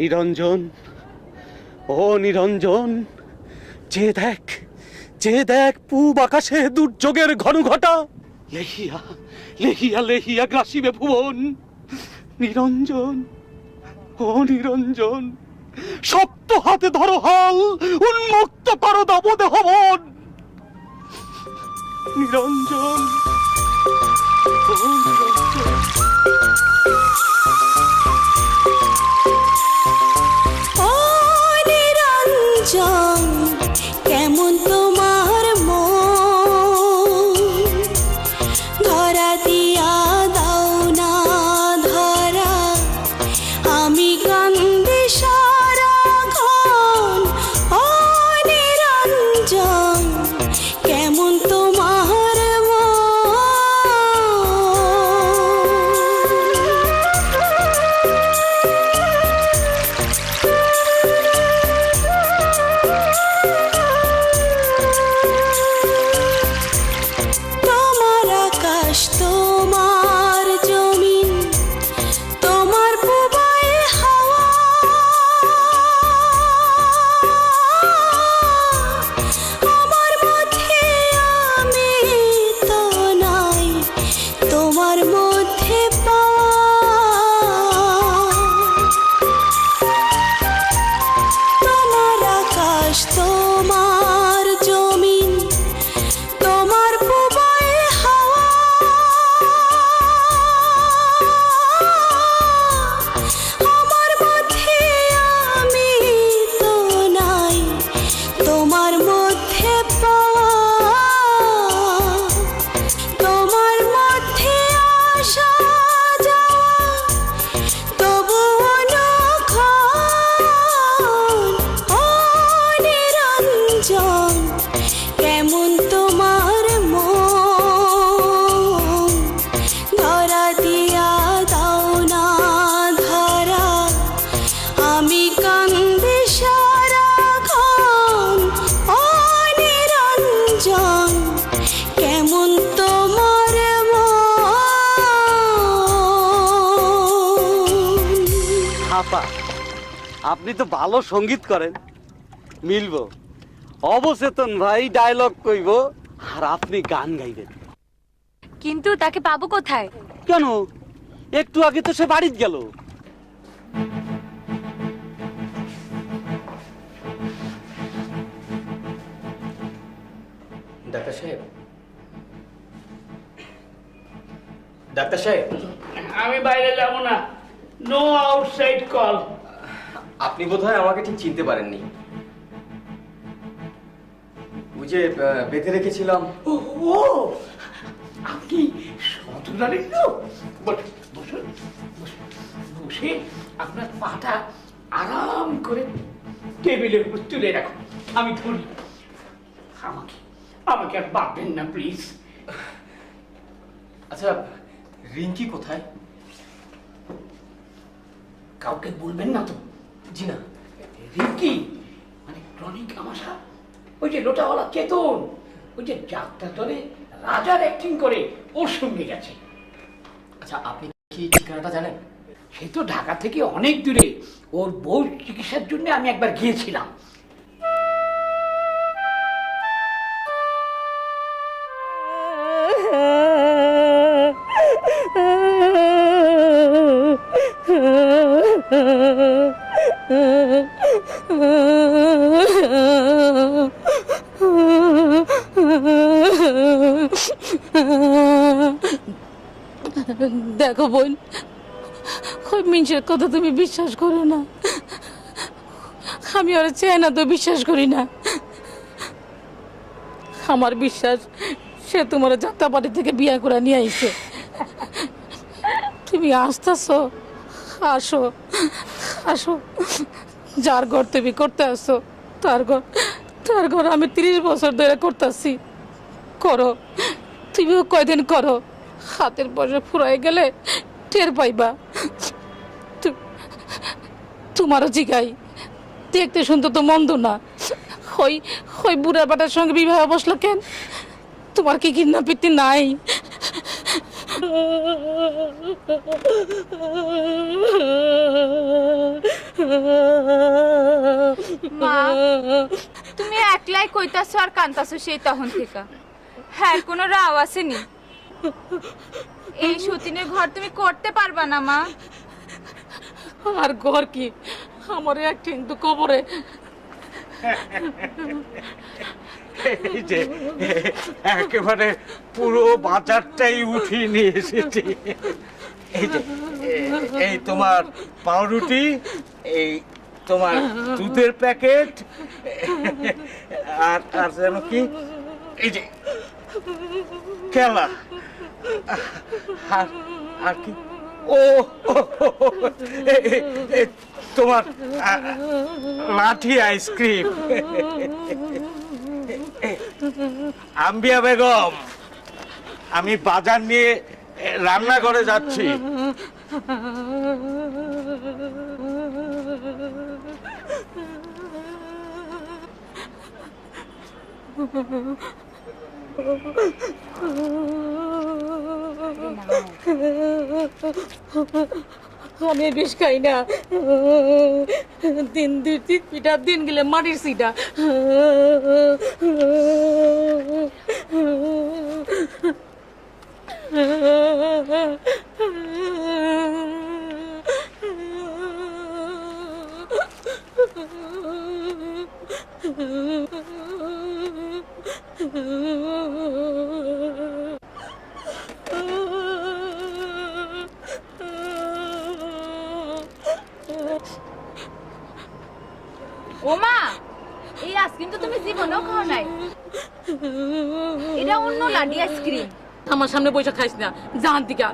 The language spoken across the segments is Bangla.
নিরঞ্জন, ও নিরঞ্জন, যে দেখ যে দেখ পূব আকাশে দুর্যোগের ঘন ঘটা লেহিয়া লেহিয়া লেহিয়া গ্রাসিবে ভুবন। নিরঞ্জন, ও নিরঞ্জন, শক্ত হাতে ধরো হাল, উন্মুক্ত করো দবদেহ মন নিরঞ্জন, ও নিরঞ্জন। নিরঞ্জন কেমন তোমার আসা আপনি তো ভালো সংগীত করেন। মিলবো। অবচেতন ভাই ডায়লগ কইব আর আপনি গান গাইবেন। কিন্তু তাকে পাবো কোথায়? কেন? একটু আগে তো সে বাড়িতে গেল। ডাক্তার সাহেব। ডাক্তার সাহেব। আমি বাইরে যাব না। নো আউটসাইড কল আপনি বোধহয় আমাকে ঠিক চিনতে পারেননি। ওই যে বেঁধে রেখেছিলাম। ও আপনি সততারের লোক? বসুন। বসে আপনার পাটা আরাম করে টেবিলের উপর তুলে রাখুন। আমি ধরি। আমাকে আমাকে আর বাঁধবেন না প্লিজ। আচ্ছা রিঙ্কি কোথায়? কাউকে বলবেন না তো। জি না। রিঙ্কি মানে ক্রনিক আমাশা ওই যে লোটাওয়ালা চেতন, ওই যে যাত্রা দলে রাজার অ্যাক্টিং করে, ওর সঙ্গে গেছে। আচ্ছা আপনি কি ঠিকানাটা জানেন? সে তো ঢাকা থেকে অনেক দূরে। ওর বউ চিকিৎসার জন্য আমি একবার গিয়েছিলাম। বোন। ওই মিনসের কথা তুমি বিশ্বাস করো না। আমি চাই না তো বিশ্বাস করি না। আমার বিশ্বাস, সে তোমার যাত্রাবাড়ি থেকে বিয়ে করে নিয়ে আইছে। তুমি আসতেছ, আসো আসো। যার ঘর তুমি করতে আসো তার ঘর তার ঘর আমি তিরিশ বছর ধরে করতেছি। করো, তুমিও কয়দিন করো। হাতের পয়সা ফুরাই গেলে টের পাইবা। তোমারও জিগাই। দেখতে শুনতে তো মন্দ না। ওই ওই বুড়া বাটার সঙ্গে বিবাহ বসল কেন? তোমার কি পিত্তি নাই? মা, তুমি একলাই কইতাছো আর কান্তাছো সেই তখন থেকে। হ্যাঁ কোনো রাও আসেনি। এই সতীনের ঘর তুমি করতে পারবা না মা। আর ঘর কি? আমার একদিন কিন্তু কবরে। এই যে একেবারে পুরো বাজারটাই উঠিয়ে নিয়ে এসেছি। এই যে এই তোমার পাউরুটি এই তোমার দুধের প্যাকেট আর আর যেন কি? এই যে আর আর কি? ও ও, ও, তোমার লাঠি আইসক্রিম। আম্বিয়া বেগম আমি বাজার নিয়ে এ, রান্নাঘরে যাচ্ছি। আমি বিষ খাই না। দিন দুই তিন পিঠা দিন গেলে মাটির সিটা। খাও নাই। এটা অন্য লাডি আইসক্রিম। আমার সামনে বৈশাখ খাইস না। জান দিকা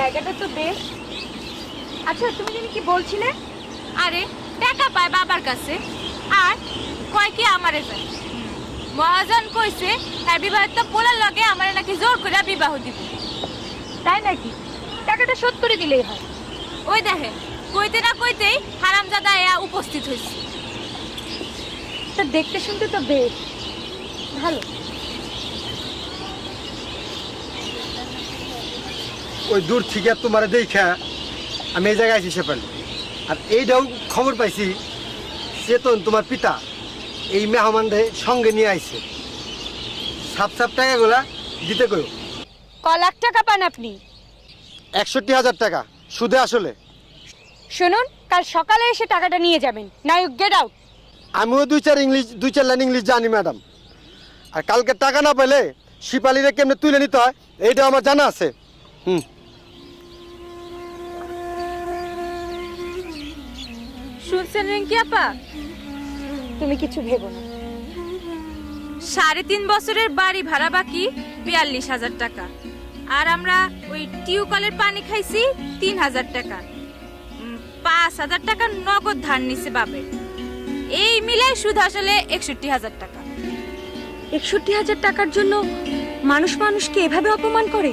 জায়গাটা তো বেশ। আচ্ছা তুমি জানি কি বলছিলে? আরে টাকা পায় বাবার কাছে। আর কয় কি আমারে যায়। মহাজন কইছে, তার বিবাহিত পোলার লগে আমার নাকি জোর করে বিবাহ দিব। তাই নাকি? টাকাটা শোধ করে দিলেই হয়। ওই দেখে, কইতে না কইতেই হারামজাদা এয়া উপস্থিত হয়েছে তা দেখতে শুনতে তো বেশ। ভালো। ওই দূর থেকে তোমার দেখা আমি এই জায়গায় আছি সেপাল আর এইটাও খবর পাইছি চেতন তোমার পিতা এই মেহমানদের সঙ্গে নিয়ে আইছে। সাপ সাপ টাকাগুলা দিতে কই ক লাখ টাকা পান আপনি? একষট্টি হাজার টাকা সুদে আসলে। শুনুন কাল সকালে এসে টাকাটা নিয়ে যাবেন। না ইউ গেট আউট আমিও দুই চার ইংলিশ দুই চার লাইন ইংলিশ জানি ম্যাডাম। আর কালকে টাকা না পেলে শিপালিরে কেমনে তুলে নিতে হয় এইটাও আমার জানা আছে। হুম। শুনছেন রিঙ্কি আপা? তুমি কিছু ভেবো না। সাড়ে তিন বছরের বাড়ি ভাড়া বাকি বিয়াল্লিশ হাজার টাকা। আর আমরা ওই টিউকলের পানি খাইছি তিন হাজার টাকা। পাঁচ হাজার টাকা নগদ ধার নিছে বাবে এই মিলে সুদ আসলে একষট্টি হাজার টাকা। একষট্টি হাজার টাকার জন্য মানুষ মানুষকে এভাবে অপমান করে?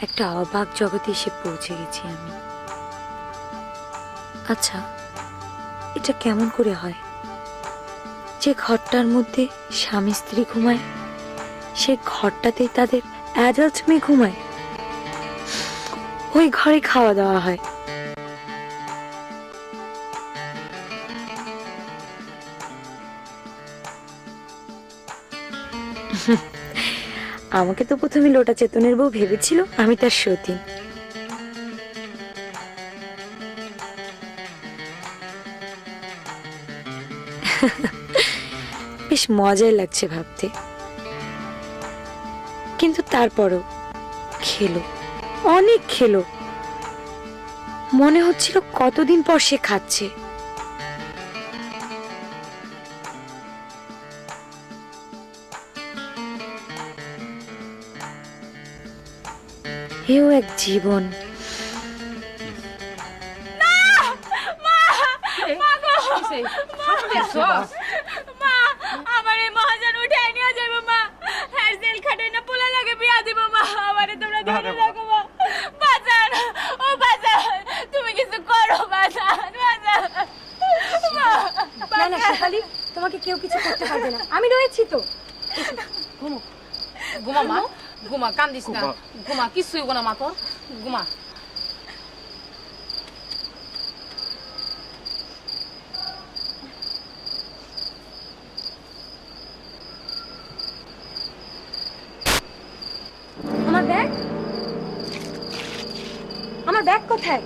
একটা অবাক জগতে এসে পৌঁছে গেছি আমি। আচ্ছা এটা কেমন করে হয়? যে ঘরটার মধ্যে স্বামী স্ত্রী ঘুমায়, সে ঘরটাতেই তাদের অ্যাডাল্ট মেয়ে ঘুমায়। ওই ঘরে খাওয়া দাওয়া হয়। আমাকে তো প্রথমে লোটা চেতনের বউ ভেবেছিল, আমি তার সতীন বেশ মজাই লাগছে ভাবতে। কিন্তু তারপরও খেলো, অনেক খেলো। মনে হচ্ছিল কতদিন পর সে খাচ্ছে। এও এক জীবন। মা! আমার এই মহাজন উঠাই নিয়ে যাব মা। হেয়ার জেল খাটাই না পোলা লাগে বিয়া দিব মা। আমারে তোমরা ধরে রাখো মা। বাজান ও বাজান তুমি কিছু করো বাজান বাজান। মা না না শেফালি তোমাকে কেউ কিছু করতে পারবে না। আমি রয়েছি তো। ঘুমা মা। ঘুমা? কান্দিস না। ঘুমা কিছুই হইব না মা তোর ঘুমা। আমার ব্যাগ? আমার ব্যাগ কোথায়?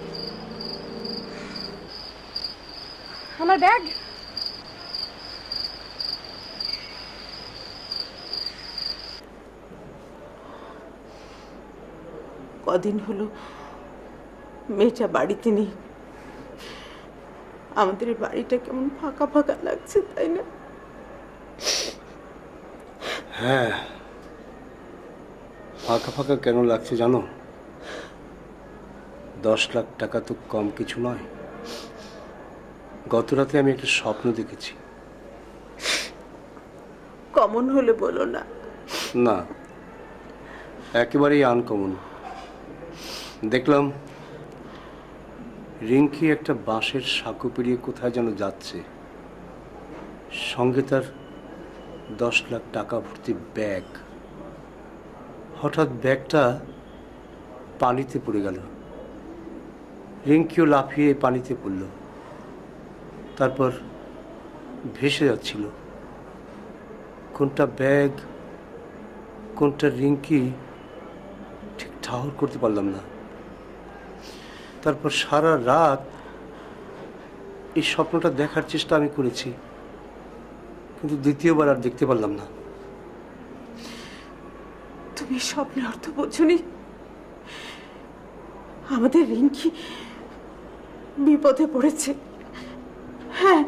আমার ব্যাগ? কদিন হলো মেয়েটা বাড়িতে নেই। আমাদের বাড়িটা কেমন ফাঁকা ফাঁকা লাগছে তাই না? হ্যাঁ। ফাঁকা ফাঁকা কেন লাগছে জানো? দশ লাখ টাকা তো কম কিছু নয়। গত রাতে আমি একটা স্বপ্ন দেখেছি। কমন হলে বলো না। না একেবারেই আনকমন। দেখলাম রিঙ্কি একটা বাঁশের সাঁকো পেরিয়ে কোথায় যেন যাচ্ছে। সঙ্গে তার দশ লাখ টাকা ভর্তি ব্যাগ। হঠাৎ ব্যাগটা পানিতে পড়ে গেল। রিঙ্কিও লাফিয়ে পানিতে পড়ল। তারপর ভেসে যাচ্ছিল। কোনটা ব্যাগ, কোনটা রিঙ্কি, ঠিক ঠাহর করতে পারলাম না। তারপর সারা রাত এই স্বপ্নটা দেখার চেষ্টা আমি করেছি। কিন্তু দ্বিতীয়বার আর দেখতে পারলাম না। তুমি স্বপ্নের অর্থ বোঝনি? আমাদের রিঙ্কি বিপদে পড়েছে। হ্যাঁ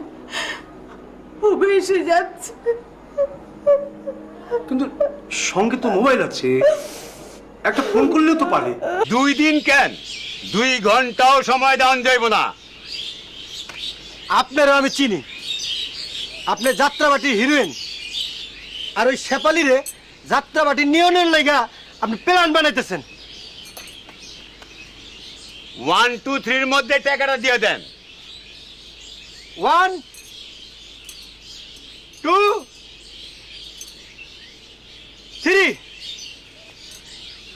ও ভেসে যাচ্ছে। কিন্তু সঙ্গে তো মোবাইল আছে। একটা ফোন করলেও তো পারে। দুই দিন কেন? দুই ঘন্টাও সময় দেওয়া যাইব না। আপনারও আমি চিনি। আপনি যাত্রাবাটির হিরোইন। আর ওই শেপালিরে যাত্রাবাটির নিয়নের লেগা আপনি প্ল্যান বানাইতেছেন। ওয়ান টু থ্রির মধ্যে টাকাটা দিয়ে দেন। ওয়ান টু থ্রি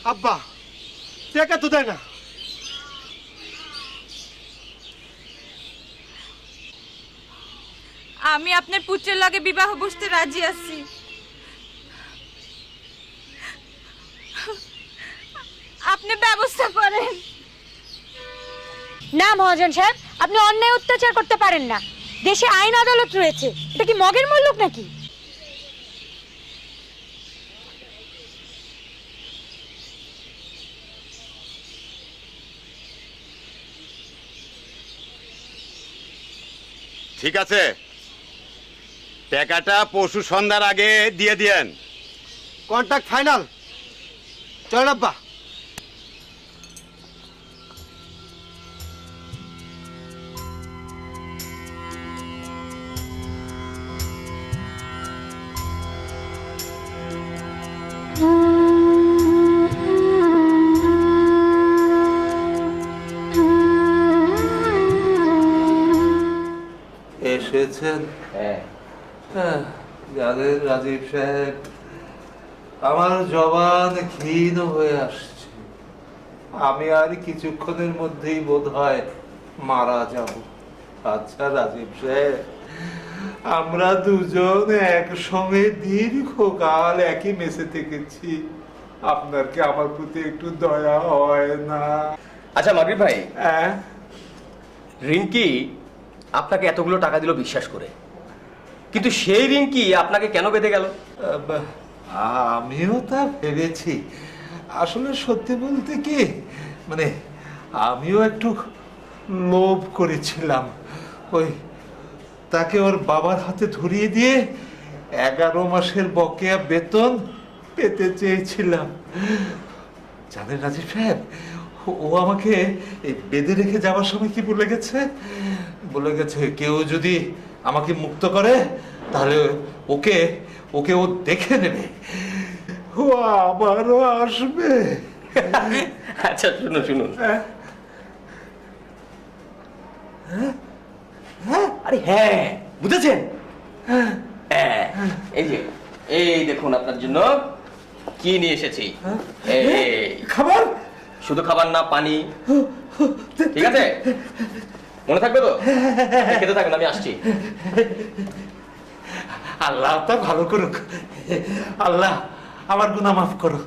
আব্বা টাকা তো দেয় না। আমি আপনার পুত্রের লগে বিবাহ বসতে রাজি আছি। আপনি ব্যবস্থা করেন। না মহাজন সাহেব আপনি অন্যায় অত্যাচার করতে পারেন না। দেশে আইন আদালত রয়েছে। এটা কি মগের মূল্যক নাকি? ঠিক আছে। টাকাটা পশু সন্ধ্যার আগে দিয়ে দিয়েন। কন্ট্রাক্ট ফাইনাল চল আব্বা। রাজীব সাহেব আমার জবান ক্ষীণ হয়ে আসছে। আমি আর কিছুক্ষণের মধ্যেই বোধ হয় মারা যাব। আচ্ছা রাজীব সাহেব আমরা দুজন একসঙ্গে দীর্ঘকাল একই মেসে থেকেছি। আপনার কি আমার প্রতি একটু দয়া হয় না? আচ্ছা মাগরিব ভাই। হ্যাঁ? রিঙ্কি আপনাকে এতগুলো টাকা দিল বিশ্বাস করে। কিন্তু সেই রিঙ্কি আপনাকে কেন বেঁধে গেল? আমিও তা ভেবেছি। আসলে সত্যি বলতে কি মানে আমিও একটু লোভ করেছিলাম। ওই তাকে ওর বাবার হাতে ধরিয়ে দিয়ে এগারো মাসের বকেয়া বেতন পেতে চেয়েছিলাম। জানেন রাজীব সাহেব, ও আমাকে এই বেঁধে রেখে যাওয়ার সময় কি বলে গেছে? বলে গেছে, কেউ যদি আমাকে মুক্ত করে তাহলে ওকে ওকে ও দেখে নেবে। ও আবারও আসবে। আচ্ছা শুনুন শুনুন। আরে হ্যাঁ বুঝেছেন? হ্যাঁ। এই যে এই দেখুন আপনার জন্য কি নিয়ে এসেছি। খাবার? শুধু খাবার না পানি। ঠিক আছে? মনে থাকবে তো? খেতে থাকুন, আমি আসছি। আল্লাহ তা ভালো করুক আল্লাহ, আমার গুনাহ মাফ করো।